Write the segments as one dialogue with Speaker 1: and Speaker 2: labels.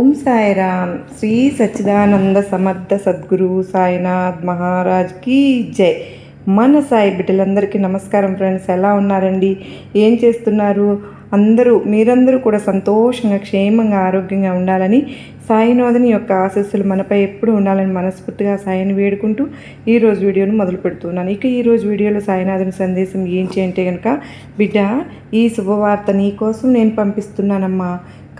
Speaker 1: ఓం సాయిరామ్. శ్రీ సచ్చిదానంద సమర్థ సద్గురు సాయినాథ్ మహారాజ్ కీ జై. మన సాయి బిడ్డలందరికీ నమస్కారం ఫ్రెండ్స్. ఎలా ఉన్నారండి? ఏం చేస్తున్నారు? అందరూ మీరందరూ కూడా సంతోషంగా క్షేమంగా ఆరోగ్యంగా ఉండాలని సాయినాథుని యొక్క ఆశస్సులు మనపై ఎప్పుడు ఉండాలని మనస్ఫూర్తిగా సాయిని వేడుకుంటూ ఈరోజు వీడియోను మొదలు పెడుతున్నాను. ఇక ఈరోజు వీడియోలో సాయినాథుని సందేశం ఏంటి అంటే కనుక బిడ్డ ఈ శుభవార్త నీ కోసం నేను పంపిస్తున్నానమ్మా.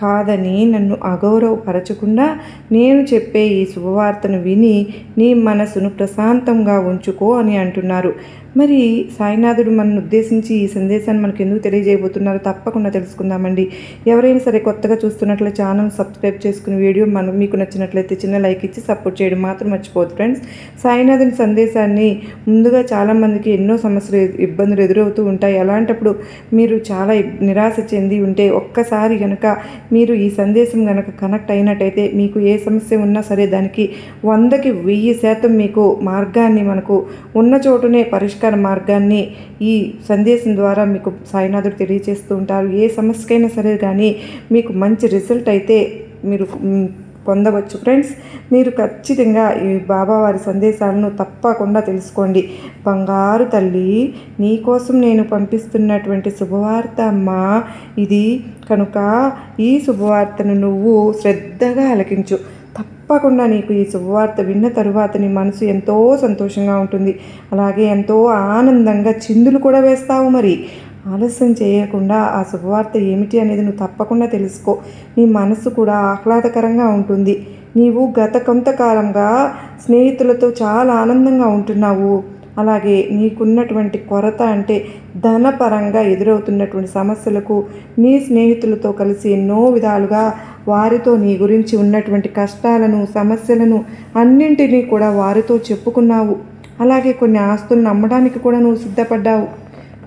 Speaker 1: కాదని నన్ను అగౌరవపరచకుండా నేను చెప్పే ఈ శుభవార్తను విని నీ మనసును ప్రశాంతంగా ఉంచుకో అని అంటున్నారు. మరి సాయినాథుడు మనను ఉద్దేశించి ఈ సందేశాన్ని మనకు ఎందుకు తెలియజేయబోతున్నారో తప్పకుండా తెలుసుకుందామండి. ఎవరైనా సరే కొత్తగా చూస్తున్నట్లయితే ఛానల్ సబ్స్క్రైబ్ చేసుకుని వీడియో మనం మీకు నచ్చినట్లయితే చిన్న లైక్ ఇచ్చి సపోర్ట్ చేయడం మాత్రం మర్చిపోదు ఫ్రెండ్స్. సాయినాథుని సందేశాన్ని ముందుగా చాలామందికి ఎన్నో సమస్యలు ఇబ్బందులు ఎదురవుతూ ఉంటాయి. అలాంటప్పుడు మీరు చాలా నిరాశ చెంది ఉంటే ఒక్కసారి కనుక మీరు ఈ సందేశం కనుక కనెక్ట్ అయినట్టయితే మీకు ఏ సమస్య ఉన్నా సరే దానికి వందకి వెయ్యి శాతం మీకు మార్గాన్ని మనకు ఉన్న చోటునే పరిష్ మార్గాన్ని ఈ సందేశం ద్వారా మీకు సాయినాథుడు తెలియజేస్తూ ఉంటారు. ఏ సమస్యకైనా సరే కానీ మీకు మంచి రిజల్ట్ అయితే మీరు పొందవచ్చు. ఫ్రెండ్స్ మీరు ఖచ్చితంగా ఈ బాబావారి సందేశాలను తప్పకుండా తెలుసుకోండి. బంగారు తల్లి నీకోసం నేను పంపిస్తున్నటువంటి శుభవార్త అమ్మా. ఇది కనుక ఈ శుభవార్తను నువ్వు శ్రద్ధగా అలకించు తప్పకుండా నీకు ఈ శుభవార్త విన్న తరువాత నీ మనసు ఎంతో సంతోషంగా ఉంటుంది. అలాగే ఎంతో ఆనందంగా చిందులు కూడా వేస్తావు మరి. ఆలస్యం చేయకుండా ఆ శుభవార్త ఏమిటి అనేది నువ్వు తప్పకుండా తెలుసుకో. నీ మనసు కూడా ఆహ్లాదకరంగా ఉంటుంది. నీవు గత కొంతకాలంగా స్నేహితులతో చాలా ఆనందంగా ఉంటున్నావు. అలాగే నీకున్నటువంటి కొరత అంటే ధనపరంగా ఎదురవుతున్నటువంటి సమస్యలకు నీ స్నేహితులతో కలిసి ఎన్నో విధాలుగా వారితో నీ గురించి ఉన్నటువంటి కష్టాలను సమస్యలను అన్నింటినీ కూడా వారితో చెప్పుకున్నావు. అలాగే కొన్ని ఆస్తులను నమ్మడానికి కూడా నువ్వు సిద్ధపడ్డావు.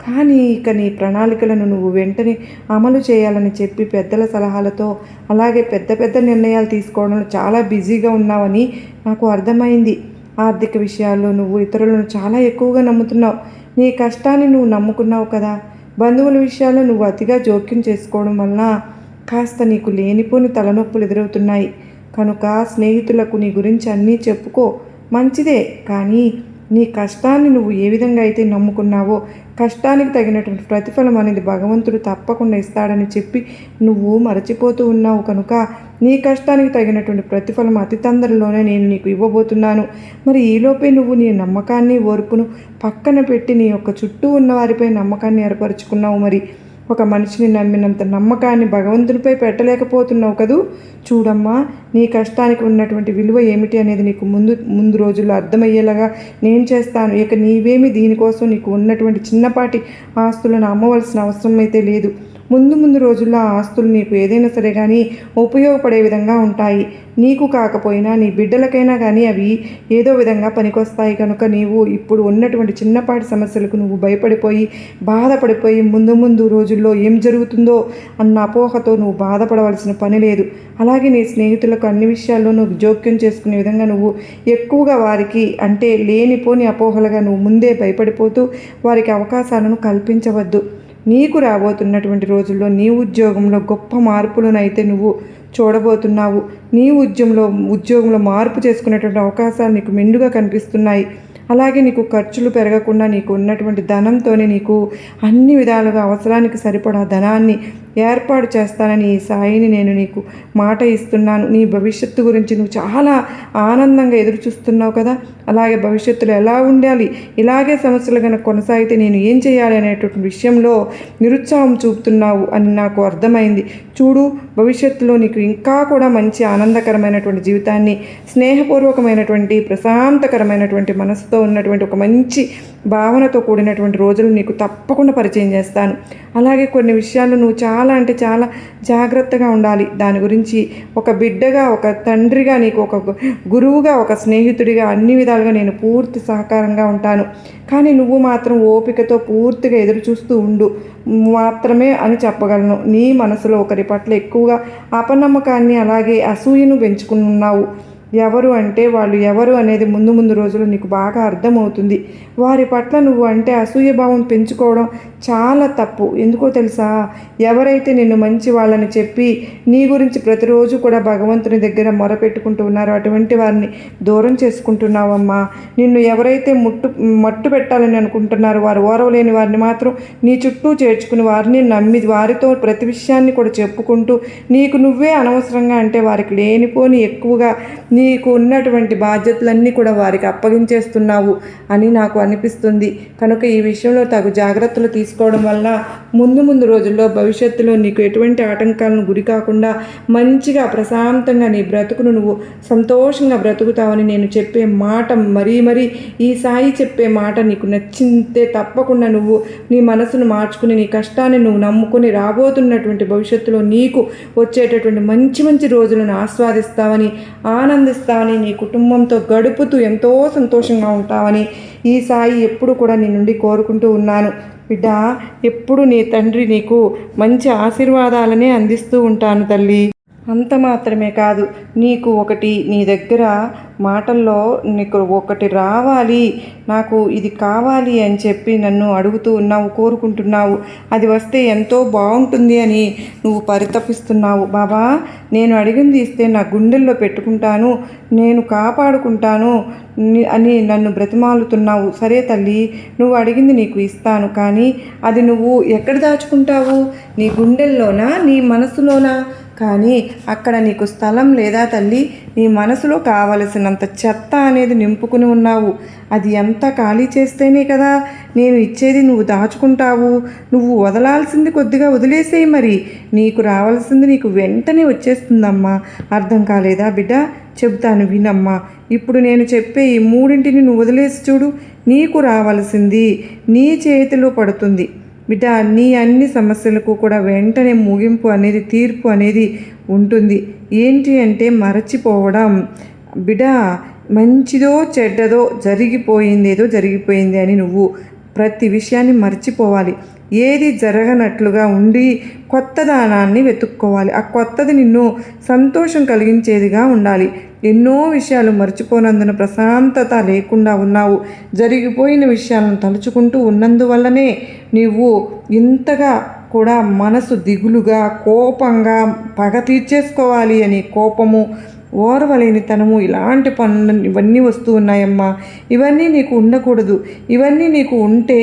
Speaker 1: కానీ ఇక నీ ప్రణాళికలను నువ్వు వెంటనే అమలు చేయాలని చెప్పి పెద్దల సలహాలతో అలాగే పెద్ద పెద్ద నిర్ణయాలు తీసుకోవడంలో చాలా బిజీగా ఉన్నావని నాకు అర్థమైంది. ఆర్థిక విషయాల్లో నువ్వు ఇతరులను చాలా ఎక్కువగా నమ్ముతున్నావు. నీ కష్టాన్ని నువ్వు నమ్ముకున్నావు కదా. బంధువుల విషయాల్లో నువ్వు అతిగా జోక్యం చేసుకోవడం వలన కాస్త నీకు లేనిపోని తలనొప్పులు ఎదురవుతున్నాయి. కనుక స్నేహితులకు నీ గురించి అన్నీ చెప్పుకో. మంచిదే కానీ నీ కష్టాన్ని నువ్వు ఏ విధంగా అయితే నమ్ముకున్నావో కష్టానికి తగినటువంటి ప్రతిఫలం అనేది భగవంతుడు తప్పకుండా ఇస్తాడని చెప్పి నువ్వు మరచిపోతూ ఉన్నావు కనుక నీ కష్టానికి తగినటువంటి ప్రతిఫలం అతి తొందరలోనే నేను నీకు ఇవ్వబోతున్నాను. మరి ఈలోపే నువ్వు నీ నమ్మకాన్ని ఓర్పును పక్కన పెట్టి నీ యొక్క చుట్టూ ఉన్న వారిపై నమ్మకాన్ని ఏర్పరచుకున్నావు మరి. ఒక మనిషిని నమ్మినంత నమ్మకాన్ని భగవంతునిపై పెట్టలేకపోతున్నావు కదూ? చూడమ్మా నీ కష్టానికి ఉన్నటువంటి విలువ ఏమిటి అనేది నీకు ముందు ముందు రోజుల్లో అర్థమయ్యేలాగా నేను చేస్తాను. ఇక నీవేమి దీనికోసం నీకు ఉన్నటువంటి చిన్నపాటి ఆస్తులను అమ్మవలసిన అవసరం అయితే లేదు. ముందు ముందు రోజుల్లో ఆ ఆస్తులు నీకు ఏదైనా సరే కానీ ఉపయోగపడే విధంగా ఉంటాయి. నీకు కాకపోయినా నీ బిడ్డలకైనా కానీ అవి ఏదో విధంగా పనికొస్తాయి. కనుక నీవు ఇప్పుడు ఉన్నటువంటి చిన్నపాటి సమస్యలకు నువ్వు భయపడిపోయి బాధపడిపోయి ముందు ముందు రోజుల్లో ఏం జరుగుతుందో అన్న అపోహతో నువ్వు బాధపడవలసిన పని లేదు. అలాగే నీ స్నేహితులకు అన్ని విషయాల్లో నువ్వు జోక్యం చేసుకునే విధంగా నువ్వు ఎక్కువగా వారికి అంటే లేనిపోని అపోహలుగా నువ్వు ముందే భయపడిపోతూ వారికి అవకాశాలను కల్పించవద్దు. నీకు రాబోతున్నటువంటి రోజుల్లో నీ ఉద్యోగంలో గొప్ప మార్పులను అయితే నువ్వు చూడబోతున్నావు. నీ ఉద్యమంలో ఉద్యోగంలో మార్పు చేసుకునేటువంటి అవకాశాలు నీకు మెండుగా కనిపిస్తున్నాయి. అలాగే నీకు ఖర్చులు పెరగకుండా నీకు ఉన్నటువంటి ధనంతోనే నీకు అన్ని విధాలుగా అవసరానికి సరిపడా ధనాన్ని ఏర్పాటు చేస్తానని ఈ సాయిని నేను నీకు మాట ఇస్తున్నాను. నీ భవిష్యత్తు గురించి నువ్వు చాలా ఆనందంగా ఎదురు చూస్తున్నావు కదా. అలాగే భవిష్యత్తులో ఎలా ఉండాలి? ఇలాగే సమస్యలు కనుక కొనసాగితే నేను ఏం చేయాలి అనేటువంటి విషయంలో నిరుత్సాహం చూపుతున్నావు అని నాకు అర్థమైంది. చూడు భవిష్యత్తులో నీకు ఇంకా కూడా మంచి ఆనందకరమైనటువంటి జీవితాన్ని స్నేహపూర్వకమైనటువంటి ప్రశాంతకరమైనటువంటి మనసుతో ఉన్నటువంటి ఒక మంచి భావనతో కూడినటువంటి రోజులు నీకు తప్పకుండా పరిచయం చేస్తాను. అలాగే కొన్ని విషయాలు నువ్వు చాలా అంటే చాలా జాగ్రత్తగా ఉండాలి. దాని గురించి ఒక బిడ్డగా ఒక తండ్రిగా నీకు ఒక గురువుగా ఒక స్నేహితుడిగా అన్ని విధాలుగా నేను పూర్తి సహకారంగా ఉంటాను. కానీ నువ్వు మాత్రం ఓపికతో పూర్తిగా ఎదురు చూస్తూ ఉండు. మాత్రమే అని చెప్పగలను. నీ మనసులో ఒకరి పట్ల ఎక్కువగా అపనమ్మకాన్ని అలాగే అసూయను పెంచుకున్నావు ఎవరు అంటే వాళ్ళు ఎవరు అనేది ముందు ముందు రోజుల్లో నీకు బాగా అర్థమవుతుంది. వారి పట్ల నువ్వు అంటే అసూయభావం పెంచుకోవడం చాలా తప్పు. ఎందుకో తెలుసా? ఎవరైతే నిన్ను మంచి వాళ్ళని చెప్పి నీ గురించి ప్రతిరోజు కూడా భగవంతుని దగ్గర మొరపెట్టుకుంటూ ఉన్నారో అటువంటి వారిని దూరం చేసుకుంటున్నావమ్మా. నిన్ను ఎవరైతే ముట్టు మట్టు పెట్టాలని అనుకుంటున్నారో వారు ఓరవలేని వారిని మాత్రం నీ చుట్టూ చేర్చుకుని వారిని నమ్మి వారితో ప్రతి విషయాన్ని కూడా చెప్పుకుంటూ నీకు నువ్వే అనవసరంగా అంటే వారికి లేనిపోని ఎక్కువగా నీ నీకు ఉన్నటువంటి బాధ్యతలన్నీ కూడా వారికి అప్పగించేస్తున్నావు అని నాకు అనిపిస్తుంది. కనుక ఈ విషయంలో తగు జాగ్రత్తలు తీసుకోవడం వల్ల ముందు ముందు రోజుల్లో భవిష్యత్తులో నీకు ఎటువంటి ఆటంకాలను గురి కాకుండా మంచిగా ప్రశాంతంగా నీ బ్రతుకును నువ్వు సంతోషంగా బ్రతుకుతావని నేను చెప్పే మాట మరీ మరీ ఈ సాయి చెప్పే మాట నీకు నచ్చిందే తప్పకుండా నువ్వు నీ మనసును మార్చుకుని నీ కష్టాన్ని నువ్వు నమ్ముకొని రాబోతున్నటువంటి భవిష్యత్తులో నీకు వచ్చేటటువంటి మంచి మంచి రోజులను ఆస్వాదిస్తావని ఆనందిస్తావని నీ కుటుంబంతో గడుపుతూ ఎంతో సంతోషంగా ఉంటావని ఈ సాయి ఎప్పుడు కూడా నీ నుండి కోరుకుంటూ ఉన్నాను. బిడ్డ ఎప్పుడు నీ తండ్రి నీకు మంచి ఆశీర్వాదాలనే అందిస్తూ ఉంటాను తల్లి. అంత మాత్రమే కాదు నీకు ఒకటి నీ దగ్గర మాటల్లో నీకు ఒకటి రావాలి. నాకు ఇది కావాలి అని చెప్పి నన్ను అడుగుతూ ఉన్నావు కోరుకుంటున్నావు. అది వస్తే ఎంతో బాగుంటుంది అని నువ్వు పరితపిస్తున్నావు. బాబా నేను అడిగింది ఇస్తే నా గుండెల్లో పెట్టుకుంటాను నేను కాపాడుకుంటాను అని నన్ను బ్రతిమాలుతున్నావు. సరే తల్లి నువ్వు అడిగింది నీకు ఇస్తాను కానీ అది నువ్వు ఎక్కడ దాచుకుంటావు? నీ గుండెల్లోనా? నీ మనసులోనా? కానీ అక్కడ నీకు స్థలం లేదా తల్లి నీ మనసులో కావలసినంత చెత్త అనేది నింపుకుని ఉన్నావు. అది ఎంత ఖాళీ చేస్తేనే కదా నేను ఇచ్చేది నువ్వు దాచుకుంటావు. నువ్వు వదలాల్సింది కొద్దిగా వదిలేసేయి మరి. నీకు రావాల్సింది నీకు వెంటనే వచ్చేస్తుందమ్మా. అర్థం కాలేదా బిడ్డ? చెబుతాను వినమ్మా. ఇప్పుడు నేను చెప్పే ఈ మూడింటిని నువ్వు వదిలేసి చూడు. నీకు రావాల్సింది నీ చేతిలో పడుతుంది. బిడ్డ నీ అన్ని సమస్యలకు కూడా వెంటనే ముగింపు అనేది తీర్పు అనేది ఉంటుంది. ఏంటి అంటే మరచిపోవడం. బిడ్డ మంచిదో చెడ్డదో జరిగిపోయింది ఏదో జరిగిపోయింది అని నువ్వు ప్రతి విషయాన్ని మర్చిపోవాలి. ఏది జరగనట్లుగా ఉండి కొత్త దానాన్ని వెతుక్కోవాలి. ఆ కొత్తది నిన్ను సంతోషం కలిగించేదిగా ఉండాలి. ఎన్నో విషయాలు మర్చిపోనందున ప్రశాంతత లేకుండా ఉన్నావు. జరిగిపోయిన విషయాలను తలుచుకుంటూ ఉన్నందువల్లనే నీవు ఇంతగా కూడా మనసు దిగులుగా కోపంగా పగ తీర్చేసుకోవాలి అని కోపము ఓర్వలేనితనము ఇలాంటి పనులు ఇవన్నీ వస్తూ ఉన్నాయమ్మా. ఇవన్నీ నీకు ఉండకూడదు. ఇవన్నీ నీకు ఉంటే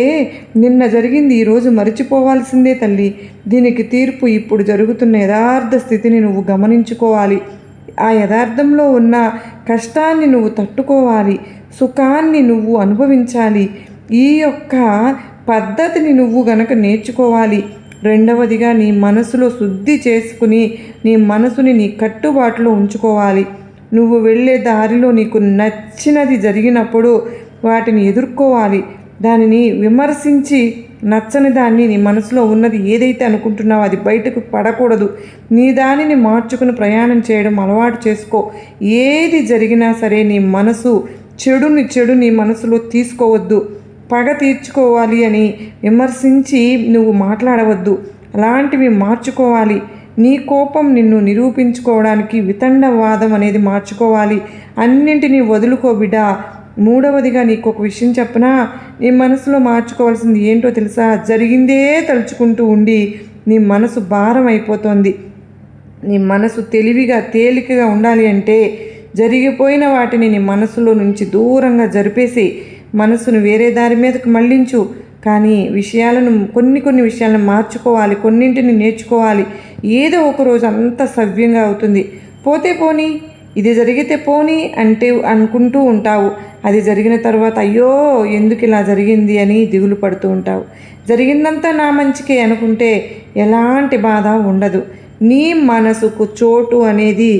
Speaker 1: నిన్న జరిగింది ఈరోజు మరిచిపోవాల్సిందే తల్లి. దీనికి తీర్పు ఇప్పుడు జరుగుతున్న యథార్థ స్థితిని నువ్వు గమనించుకోవాలి. ఆ యథార్థంలో ఉన్న కష్టాన్ని నువ్వు తట్టుకోవాలి సుఖాన్ని నువ్వు అనుభవించాలి. ఈ యొక్క పద్ధతిని నువ్వు గనక నేర్చుకోవాలి. రెండవదిగా నీ మనసులో శుద్ధి చేసుకుని నీ మనసుని నీ కట్టుబాటులో ఉంచుకోవాలి. నువ్వు వెళ్ళే దారిలో నీకు నచ్చినది జరిగినప్పుడు వాటిని ఎదుర్కోవాలి. దానిని విమర్శించి నచ్చని దాన్ని నీ మనసులో ఉన్నది ఏదైతే అనుకుంటున్నావో అది బయటకు పడకూడదు. నీ దానిని మార్చుకుని ప్రయాణం చేయడం అలవాటు చేసుకో. ఏది జరిగినా సరే నీ మనసు చెడుని చెడు నీ మనసులో తీసుకోవద్దు. పగ తీర్చుకోవాలి అని విమర్శించి నువ్వు మాట్లాడవద్దు. అలాంటివి మార్చుకోవాలి. నీ కోపం నిన్ను నిరూపించుకోవడానికి వితండవాదం అనేది మార్చుకోవాలి. అన్నింటినీ వదులుకో బిడ్డ. మూడవదిగా నీకు ఒక విషయం చెప్పనా? నీ మనసులో మార్చుకోవాల్సింది ఏంటో తెలుసా? జరిగిందే తలుచుకుంటూ ఉండి నీ మనసు భారం అయిపోతుంది నీ మనసు తెలివిగా తేలికగా ఉండాలి అంటే జరిగిపోయిన వాటిని నీ మనసులో నుంచి దూరంగా జరిపేసి మనసును వేరే దారి మీదకు మళ్ళించు కానీ విషయాలను కొన్ని కొన్ని విషయాలను మార్చుకోవాలి కొన్నింటిని నేర్చుకోవాలి. ఏదో ఒక రోజు అంత సవ్యంగా అవుతుంది. పోతే పోనీ ఇది జరిగితే పోనీ అంటే అనుకుంటూ ఉంటావు. అది జరిగిన తర్వాత అయ్యో ఎందుకు ఇలా జరిగింది అని దిగులు పడుతూ ఉంటావు. జరిగిందంతా నా మంచికే అనుకుంటే ఎలాంటి బాధ ఉండదు. నీ మనసుకు చోటు అనేది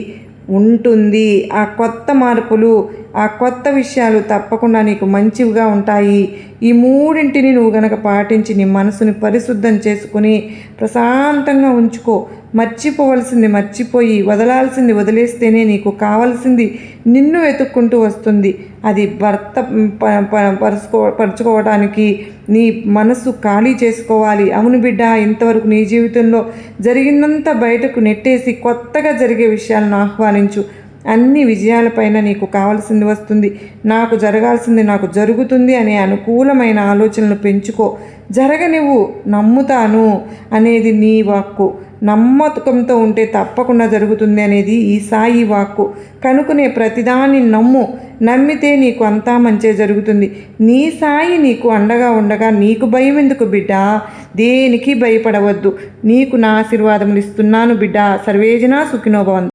Speaker 1: ఉంటుంది. ఆ కొత్త మార్పులు ఆ కొత్త విషయాలు తప్పకుండా నీకు మంచివిగా ఉంటాయి. ఈ మూడింటిని నువ్వు గనక పాటించి నీ మనసుని పరిశుద్ధం చేసుకుని ప్రశాంతంగా ఉంచుకో. మర్చిపోవలసింది మర్చిపోయి వదలాల్సింది వదిలేస్తేనే నీకు కావలసింది నిన్ను వెతుక్కుంటూ వస్తుంది. అది భర్త ప- ప- పరుచుకో పరుచుకోవడానికి నీ మనసు ఖాళీ చేసుకోవాలి. అవును బిడ్డ ఇంతవరకు నీ జీవితంలో జరిగినంత బయటకు నెట్టేసి కొత్తగా జరిగే విషయాలను ఆహ్వానించు. అన్ని విజయాలపైన నీకు కావాల్సింది వస్తుంది. నాకు జరగాల్సింది నాకు జరుగుతుంది అనే అనుకూలమైన ఆలోచనలు పెంచుకో. జరగనివ్వు నమ్ముతాను అనేది నీ వాక్కు. నమ్మకంతో ఉంటే తప్పకుండా జరుగుతుంది అనేది ఈ సాయి వాక్కు. కనుకునే ప్రతిదాన్ని నమ్ము. నమ్మితే నీకు అంతా మంచే జరుగుతుంది. నీ సాయి నీకు అండగా ఉండగా నీకు భయం ఎందుకు బిడ్డ? దేనికి భయపడవద్దు. నీకు నా ఆశీర్వాదములు ఇస్తున్నాను బిడ్డ. సర్వేజన సుఖినోభవంతు